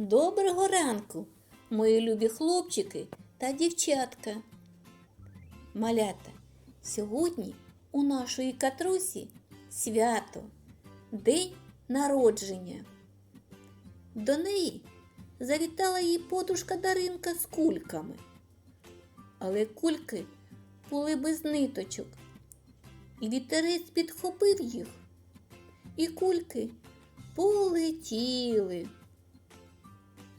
Доброго ранку, мої любі хлопчики та дівчатка. Малята, сьогодні у нашої катрусі свято, день народження. До неї завітала її подружка Даринка з кульками. Але кульки були без ниточок, і вітерець підхопив їх, і кульки полетіли.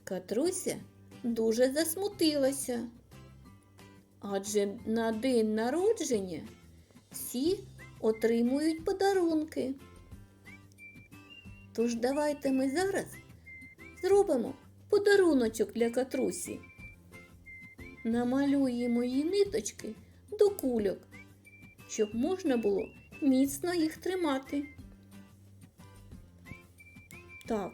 Катруся дуже засмутилася. Адже на день народження всі отримують подарунки. Тож давайте ми зараз зробимо подаруночок для катрусі. Намалюємо її ниточки до кульок, щоб можна було міцно їх тримати. Так,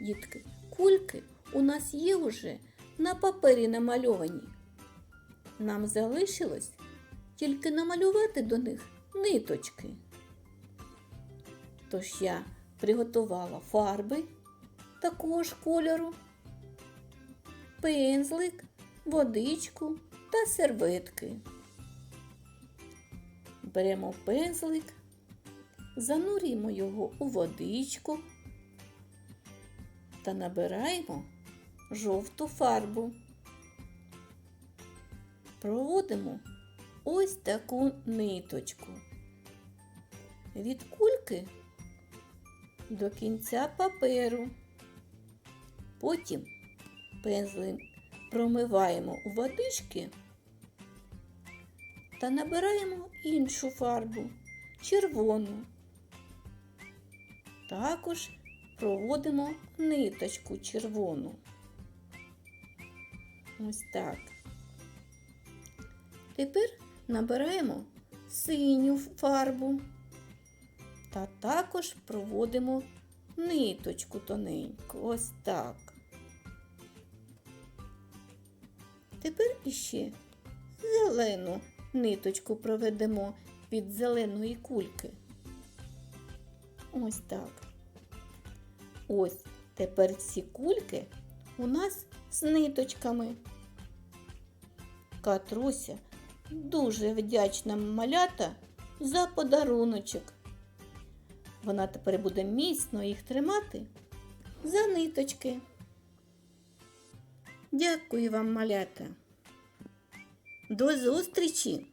дітки, кульки у нас є уже на папері намальовані. Нам залишилось тільки намалювати до них ниточки. Тож я приготувала фарби такого ж кольору, пензлик, водичку та серветки. Беремо пензлик, занурюємо його у водичку та набираємо жовту фарбу. Проводимо ось таку ниточку від кульки до кінця паперу. Потім пензлем промиваємо у водички та набираємо іншу фарбу червону. Також проводимо ниточку червону. Ось так. Тепер набираємо синю фарбу та також проводимо ниточку тоненьку. Ось так. Тепер іще зелену ниточку проведемо від зеленої кульки. Ось так. Ось тепер ці кульки у нас з ниточками. Катруся дуже вдячна малята за подаруночок. Вона тепер буде міцно їх тримати за ниточки. Дякую вам, малята. До зустрічі!